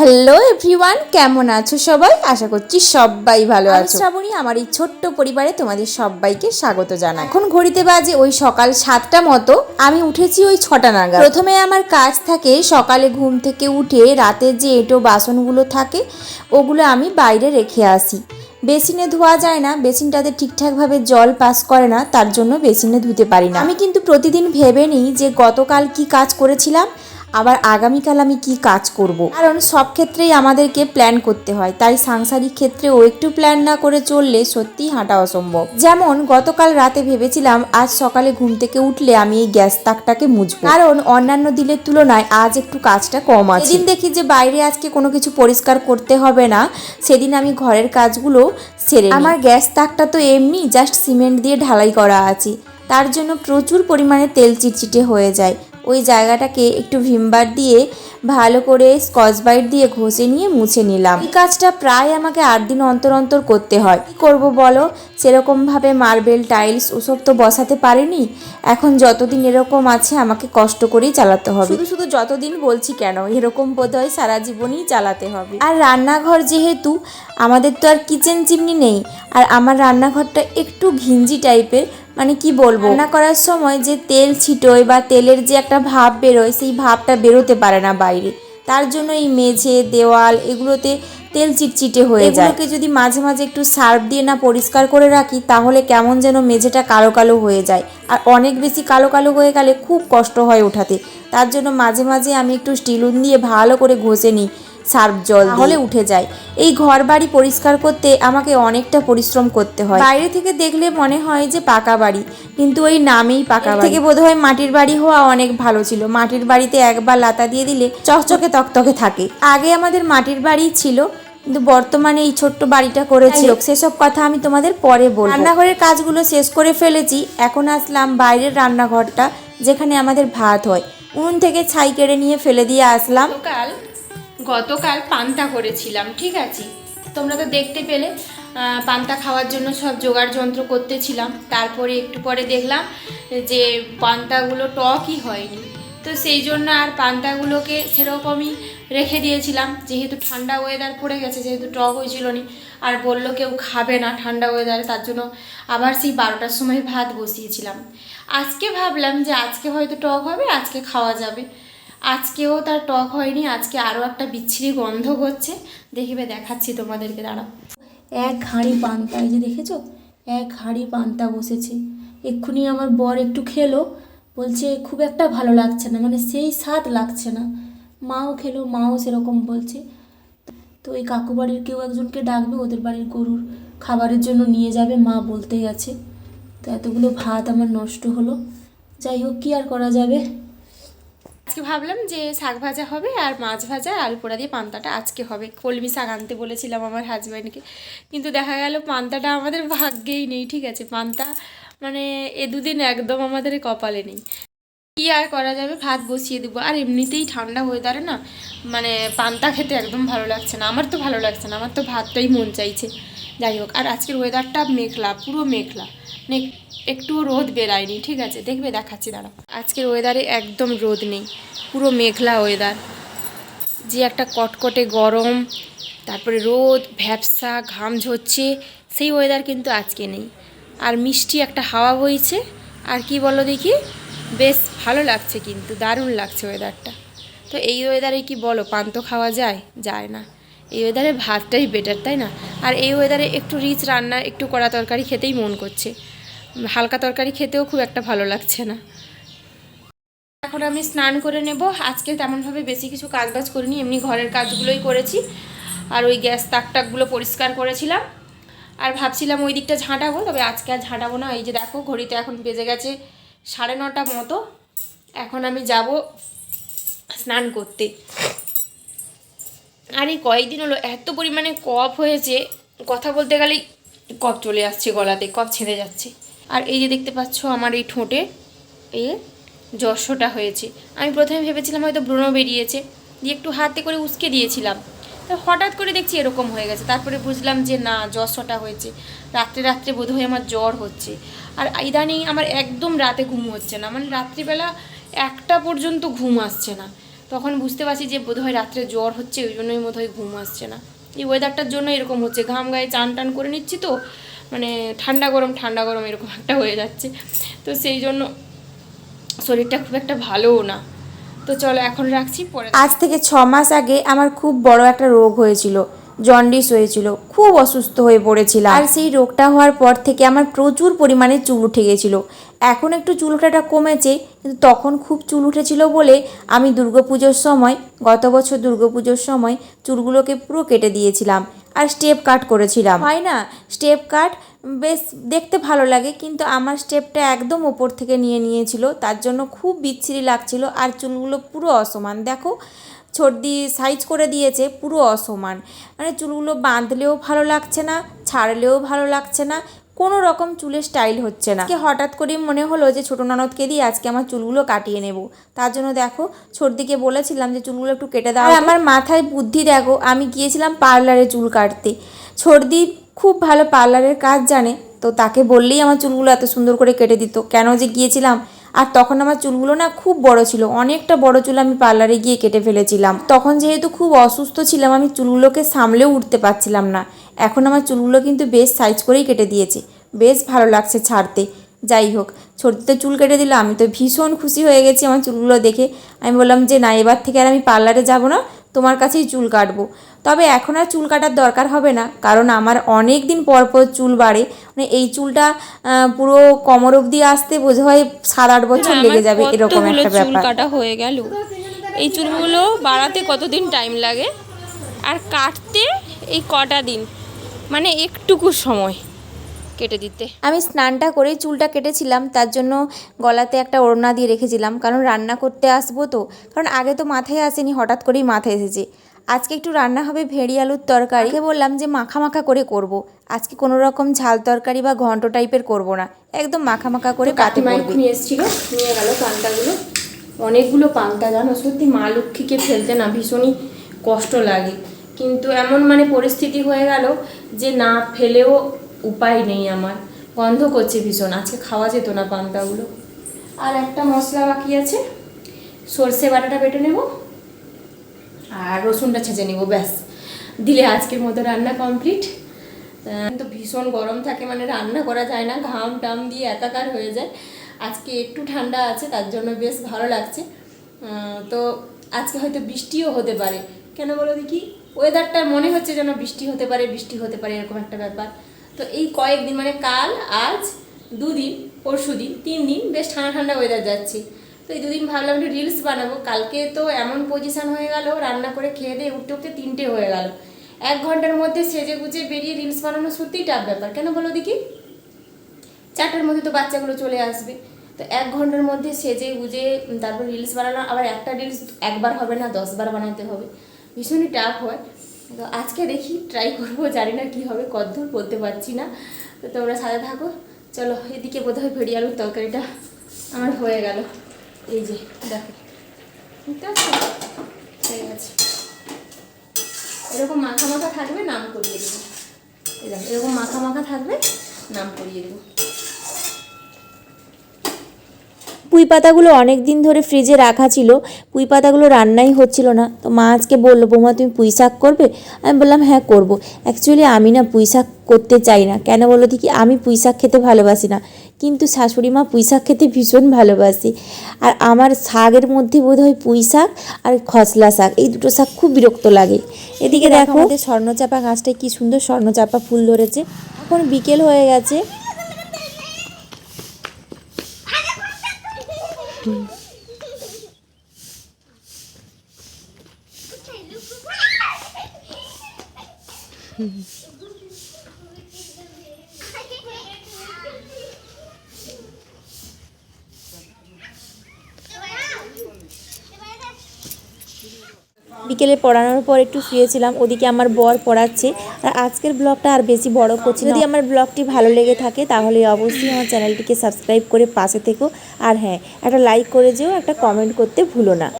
Hello everyone কেমন আছো সবাই? আশা করছি সবাই ভালো আছো। শ্রাবণী আমার এই ছোট্ট পরিবারে তোমাদের সবাইকে স্বাগত জানাই। এখন ঘড়িতে বাজে ওই সকাল সাতটা মতো। আমি উঠেছি ওই ছটা নাগাদ। প্রথমে আমার কাজ থাকে সকালে ঘুম থেকে উঠে রাতের যে এঁটো বাসনগুলো থাকে ওগুলো আমি বাইরে রেখে আসি। বেসিনে ধোয়া যায় না বেসিনটাতে ঠিকঠাকভাবে জল পাস করে না তার জন্য বেসিনে ধুতে পারি না। আমি কিন্তু প্রতিদিন ভেবে নিই যে গতকাল কি কাজ করেছিলাম আবার আগামীকাল আমি কি কাজ করব। কারণ সব ক্ষেত্রেই আমাদেরকে প্ল্যান করতে হয়। তাই সাংসারিক ক্ষেত্রেও একটু প্ল্যান না করে চললে সত্যিই হাঁটা অসম্ভব। যেমন গতকাল রাতে ভেবেছিলাম, আজ সকালে ঘুম থেকে উঠলে আমি এই গ্যাস তাকটাকে মুছবো। কারণ অন্যান্য দিনের তুলনায় আজ একটু কাজটা কম আছে। সেদিন দেখি যে বাইরে আজকে কোনো কিছু পরিষ্কার করতে হবে না। সেদিন আমি ঘরের কাজগুলো সেরে আমার গ্যাস তাকটা তো এমনি জাস্ট সিমেন্ট দিয়ে ঢালাই করা আছে। তার জন্য প্রচুর পরিমাণে তেল চিটচিটে হয়ে যায়। ওই জায়গাটাকে একটু ভিমবার দিয়ে ভালো করে স্কচ বাইট দিয়ে ঘষে নিয়ে মুছে নিলাম। এই কাজটা প্রায় আমাকে আট দিন অন্তর অন্তর করতে হয়। কী করব বলো? সেরকমভাবে মার্বেল টাইলস ওসব তো বসাতে পারিনি। এখন যতদিন এরকম আছে আমাকে কষ্ট করেই চালাতে হবে। শুধু শুধু যতদিন বলছি কেন এরকম বোধ হয় সারা জীবনই চালাতে হবে। আর রান্নাঘর যেহেতু আমাদের তো আর কিচেন চিমনি নেই। আর আমার রান্নাঘরটা একটু ঘিঞ্জি টাইপের মানে কি বলব? রান্না করার সময় যে তেল ছিটোয় বা তেলের যে একটা ভাব বেরোয় সেই ভাবটা বেরোতে পারে না বাইরে। তার জন্য এই মেঝে দেওয়াল এগুলোতে তেল চিটচিটে হয়ে যায়। এগুলোকে যদি মাঝে মাঝে একটু সার্ফ দিয়ে না পরিষ্কার করে রাখি তাহলে কেমন যেন মেঝেটা কালো কালো হয়ে যায়। আর অনেক বেশি কালো কালো হয়ে গেলে খুব কষ্ট হয় ওঠাতে। তার জন্য মাঝে মাঝে আমি একটু স্টিলুন দিয়ে ভালো করে ঘষে নিই। সার্ফ জল তাহলে উঠে যায়। এই ঘর বাড়ি পরিষ্কার করতে আমাকে অনেকটা পরিশ্রম করতে হয়। বাইরে থেকে দেখলে মনে হয় যে পাকা বাড়ি কিন্তু ওই নামেই পাকা বাড়ি। থেকে বোধহয় মাটির বাড়ি হওয়া অনেক ভালো ছিল। মাটির বাড়িতে একবার লাতা দিয়ে দিলে চকচকে তকতকে থাকে। আগে আমাদের মাটির বাড়ি ছিল কিন্তু বর্তমানে এই ছোট্ট বাড়িটা করেছি। সেসব কথা আমি তোমাদের পরে বলব। রান্নাঘরের কাজগুলো শেষ করে ফেলেছি। এখন আসলাম বাইরের রান্নাঘরটা যেখানে আমাদের ভাত হয়। উনুন থেকে ছাই কেড়ে নিয়ে ফেলে দিয়ে আসলাম। গতকাল গতকাল পান্তা করেছিলাম, ঠিক আছে? তোমরা তো দেখতে পেলে পান্তা খাওয়ার জন্য সব জোগাড় যন্ত্র করতেছিলাম। তারপরে একটু পরে দেখলাম যে পান্তাগুলো টকই হয়নি। তো সেই জন্য আর পান্তাগুলোকে সেরকমই রেখে দিয়েছিলাম। যেহেতু ঠান্ডা ওয়েদার পড়ে গেছে, যেহেতু টক হয়েছিল নি আর বলল কেউ খাবে না ঠান্ডা ওয়েদারে তার জন্য আবার সেই বারোটার সময় ভাত বসিয়েছিলাম। আজকে ভাবলাম যে আজকে হয়তো টক হবে, আজকে খাওয়া যাবে। আজকেও তার টক হয়নি, আজকে আরও একটা বিচ্ছিরি গন্ধ করছে দেখিবে, দেখাচ্ছি তোমাদেরকে, দাঁড়াও। এক হাঁড়ি পান্তা, এই যে দেখেছ? এক হাঁড়ি পান্তা বসেছে। এক্ষুনি আমার বর একটু খেলো, বলছে, খুব একটা ভালো লাগছে না মানে সেই স্বাদ লাগছে না। মাও খেলো, মাও সেরকম বলছে। তো ওই কাকু বাড়ির কেউ একজনকে ডাকবে, ওদের বাড়ির গরুর খাবারের জন্য নিয়ে যাবে, মা বলতে গেছে তো এতগুলো ভাত আমার নষ্ট হলো। যাই হোক, কী আর করা যাবে? আজকে ভাবলাম যে শাক ভাজা হবে আর মাছ ভাজা আলু পোড়া দিয়ে পান্তাটা আজকে হবে। কলমি শাক আনতে বলেছিলাম আমার হাজব্যান্ডকে কিন্তু দেখা গেল পান্তাটা আমাদের ভাগ্যেই নেই, ঠিক আছে? পান্তা মানে এ দুদিন একদম আমাদের কপালে নেই। কি আর করা যাবে? ভাত বসিয়ে দেবো। আর এমনিতেই ঠান্ডা হয়ে ওয়েদারে না মানে পান্তা খেতে একদম ভালো লাগছে না। আমার তো ভালো লাগছে না। আমার তো ভাতটাই মন চাইছে। যাই হোক, আর আজকের ওয়েদারটা মেঘলা, পুরো মেঘলা। মানে একটুও রোদ বেরায়নি, ঠিক আছে? দেখবে, দেখাচ্ছি দাঁড়া আজকের ওয়েদারে একদম রোদ নেই, পুরো মেঘলা ওয়েদার যে একটা কটকটে গরম, তারপরে রোদ ভ্যাপসা ঘাম ঝরছে, সেই ওয়েদার কিন্তু আজকে নেই। আর মিষ্টি একটা হাওয়া বইছে, আর কি বলো দেখি? বেশ ভালো লাগছে কিন্তু, দারুণ লাগছে ওয়েদারটা তো এই ওয়েদারে কি বলো পান্ত খাওয়া যায়? যায় না। এই ওয়েদারে ভাতটাই বেটার তাই না? আর এই ওয়েদারে একটু রিচ রান্না, একটু কড়া তরকারি খেতেই মন করছে। হালকা তরকারি খেতেও খুব একটা ভালো লাগছে না। এখন আমি স্নান করে নেব। আজকে তেমনভাবে বেশি কিছু কাজ বাজ করিনি, এমনি ঘরের কাজগুলোই করেছি। আর ওই গ্যাস তাক টাকগুলো পরিষ্কার করেছিলাম। আর ভাবছিলাম ওই দিকটা ঝাঁটাবো, তবে আজকে আর ঝাঁটাবো না। এই যে দেখো, ঘড়িতে এখন বেজে গেছে সাড়ে নটা মতো। এখন আমি যাব স্নান করতে। আর এই কয়েকদিন হলো, এত পরিমাণে কফ হয়েছে, কথা বলতে গেলেই কফ চলে আসছে গলাতে, কফ ছেড়ে যাচ্ছে। আর এই যে দেখতে পাচ্ছ আমার এই ঠোঁটে যে যশোটা হয়েছে। আমি প্রথমে ভেবেছিলাম হয়তো ব্রণ বেরিয়েছে, দিয়ে একটু হাতে করে উস্কে দিয়েছিলাম। তো হঠাৎ করে দেখছি এরকম হয়ে গেছে। তারপরে বুঝলাম যে না, যশোটা হয়েছে। রাত্রে রাত্রে বোধহয় আমার জ্বর হচ্ছে। আর ইদানিং আমার একদম রাতে ঘুম হচ্ছে না। মানে রাত্রিবেলা একটা পর্যন্ত ঘুম আসছে না। তখন বুঝতে পারছি যে বোধহয় রাত্রে জ্বর হচ্ছে, ওই জন্যই বোধহয় ঘুম আসছে না। এই ওয়েদারটার জন্য এরকম হচ্ছে, ঘাম গায়ে চান টান করে নিচ্ছি তো মানে ঠান্ডা গরম ঠান্ডা গরম এরকম একটা হয়ে যাচ্ছে। তো সেই জন্য শরীরটা খুব একটা ভালোও না। তো চলো এখন রাখছি, পরে আজ থেকে ছ মাস আগে আমার খুব বড় একটা রোগ হয়েছিল। জন্ডিস হয়েছিল। খুব অসুস্থ হয়ে পড়েছিলাম। আর সেই রোগটা হওয়ার পর থেকে আমার প্রচুর পরিমাণে চুল উঠে গেছিল। এখন একটু চুল ওঠাটা কমেছে, কিন্তু তখন খুব চুল উঠেছিল বলে আমি দুর্গাপুজোর সময়, গত বছর দুর্গাপুজোর সময় চুলগুলোকে পুরো কেটে দিয়েছিলাম আর স্টেপ কাট করেছিলাম। হয় না? স্টেপ কাট বেশ দেখতে ভালো লাগে, কিন্তু আমার স্টেপটা একদম ওপর থেকে নিয়ে নিয়েছিল, তার জন্য খুব বিচ্ছিরি লাগছিল আর চুলগুলো পুরো অসমান। দেখো ছর্দি সাইজ করে দিয়েছে, পুরো অসমান। মানে চুলগুলো বাঁধলেও ভালো লাগছে না, ছাড়লেও ভালো লাগছে না, কোনো রকম চুলের স্টাইল হচ্ছে না। হঠাৎ করেই মনে হলো যে ছোটো ননদকে দিয়ে আজকে আমার চুলগুলো কাটিয়ে নেব। তার জন্য দেখো সর্দিকে বলেছিলাম যে চুলগুলো একটু কেটে দাও। আমার মাথায় বুদ্ধি দেখো, আমি গিয়েছিলাম পার্লারে চুল কাটতে। সর্দি খুব ভালো পার্লারের কাজ জানে, তো তাকে বললেই আমার চুলগুলো এত সুন্দর করে কেটে দিত। কেন যে গিয়েছিলাম আর তখন আমার চুলগুলো না খুব বড় ছিল। অনেকটা বড় চুল আমি পার্লারে গিয়ে কেটে ফেলেছিলাম। তখন যেহেতু খুব অসুস্থ ছিলাম, আমি চুলগুলোকে সামলেও উঠতে পারছিলাম না। এখন আমার চুলগুলো কিন্তু বেশ সাইজ করেই কেটে দিয়েছে। বেশ ভালো লাগছে ছাড়তে। যাই হোক, ছোটতে চুল কেটে দিল, আমি তো ভীষণ খুশি হয়ে গেছি আমার চুলগুলো দেখে। আমি বললাম যে, না, এবার থেকে আর আমি পার্লারে যাব না। তোমার কাছেই চুল কাটবো। তবে এখন আর চুল কাটার দরকার হবে না কারণ আমার অনেক দিন পর পর চুল বাড়ে। মানে এই চুলটা পুরো কমর অবধি আসতে বোঝা হয় সাত আট বছর লেগে যাবে এরকম একটা চুল ব্যাপার। কাটা হয়ে গেল। এই চুলগুলো বাড়াতে কতদিন টাইম লাগে? আর কাটতে এই কটা দিন মানে একটুকু সময়। কেটে দিতে। আমি স্নানটা করেই চুলটা কেটেছিলাম তার জন্য গলাতে একটা ওড়না দিয়ে রেখেছিলাম কারণ রান্না করতে আসব তো কারণ আগে তো মাথায় আসেনি হঠাৎ করেই মাথায় এসেছে। আজকে একটু রান্না হবে ভেড়ি আলুর তরকারি। বললাম যে মাখা মাখা করে করব। আজকে কোনো রকম ঝাল তরকারি বা ঘন্ট টাইপের করব না। একদম মাখা মাখা করে কাতে পড়বে এক্ষুনি এসেছিল নিয়ে গেল পান্তাগুলো। অনেকগুলো পান্তা জানো? সত্যি মা লক্ষ্মীকে ফেলতে না ভীষণই কষ্ট লাগে। কিন্তু এমন মানে পরিস্থিতি হয়ে গেল যে না ফেলেও উপায় নেই আমার। গন্ধ করছে ভীষণ। আজকে খাওয়া যেত না পান্তাগুলো। আর একটা মশলা বাকি আছে। সর্ষে বাটাটা বেটে নেব। আর রসুনটা ছেঁচে নেব, ব্যাস। দিলে আজকের মতো রান্না কমপ্লিট। তো ভীষণ গরম থাকে মানে রান্না করা যায় না। ঘাম টাম দিয়ে একাকার হয়ে যায়। আজকে একটু ঠান্ডা আছে, তার জন্য বেশ ভালো লাগছে। তো আজকে হয়তো বৃষ্টিও হতে পারে। কেন বলো দেখি? ওয়েদারটা মনে হচ্ছে যেন বৃষ্টি হতে পারে, বৃষ্টি হতে পারে, এরকম একটা ব্যাপার। তো এই কয়েকদিন মানে কাল, আজ, দুদিন, পরশু দিন, তিন দিন বেশ ঠান্ডা ঠান্ডা ওয়েদার যাচ্ছে। তো এই দুদিন ভাবলাম একটু রিলস বানাবো। কালকে তো এমন পজিশান হয়ে গেল, রান্না করে খেয়ে দিয়ে উঠতে উঠতে তিনটে হয়ে গেল। এক ঘণ্টার মধ্যে সেজে গুজে বেরিয়ে রিলস বানানো সত্যিই টাফ ব্যাপার। কেন বলো দেখি? চারটার মধ্যে তো বাচ্চাগুলো চলে আসবে। তো এক ঘণ্টার মধ্যে সেজে গুজে তারপর রিলস বানানো, আবার একটা রিলস একবার হবে না, দশবার বানাতে হবে। ভীষণই টাফ হয়। তো আজকে দেখি ট্রাই করব, জানি না কী হবে, কদ্দূর বলতে পারছি না। তো তোমরা সাথে থাকো। চলো, এদিকে বোধহয় ভেড়ি আলুর তরকারিটা আমার হয়ে গেল। এই যে, দেখো। বুঝতে পারছ হয়ে গেছে। এরকম মাখা মাখা থাকবে, নাম করিয়ে দেবো। এরকম মাখা মাখা থাকবে, নাম করিয়ে দেবো। পুঁই পাতাগুলো অনেক দিন ধরে ফ্রিজে রাখা ছিল পুঁই পাতাগুলো রান্নাই হচ্ছিল না। তো মা আজকে বলল বৌমা তুমি পুঁই শাক করবে? আমি বললাম হ্যাঁ করব। অ্যাকচুয়ালি আমি না পুঁই শাক করতে চাই না। কেন বলো দেখি আমি পুঁই শাক খেতে ভালোবাসি না। কিন্তু শাশুড়ি মা পুঁই শাক খেতে ভীষণ ভালোবাসি। আর আমার শাকের মধ্যে বোধ হয় পুঁই শাক আর খসলা শাক এই দুটো শাক খুব বিরক্ত লাগে। এদিকে দেখো আমাদের স্বর্ণচাপা গাছটায় কি সুন্দর স্বর্ণচাপা ফুল ধরেছে। এখন বিকেল হয়ে গেছে। Mm-hmm. বিকেলে পড়ানোর পর একটু শুয়েছিলাম, ওদিকে আমার বর পড়াচ্ছে। আর আজকের ব্লগটা আর বেশি বড় করছি যদি আমার ব্লগটি ভালো লেগে থাকে, তাহলে অবশ্যই আমার চ্যানেলটিকে সাবস্ক্রাইব করে পাশে থেকো। আর হ্যাঁ একটা লাইক করে যেও, একটা কমেন্ট করতে ভুলো না।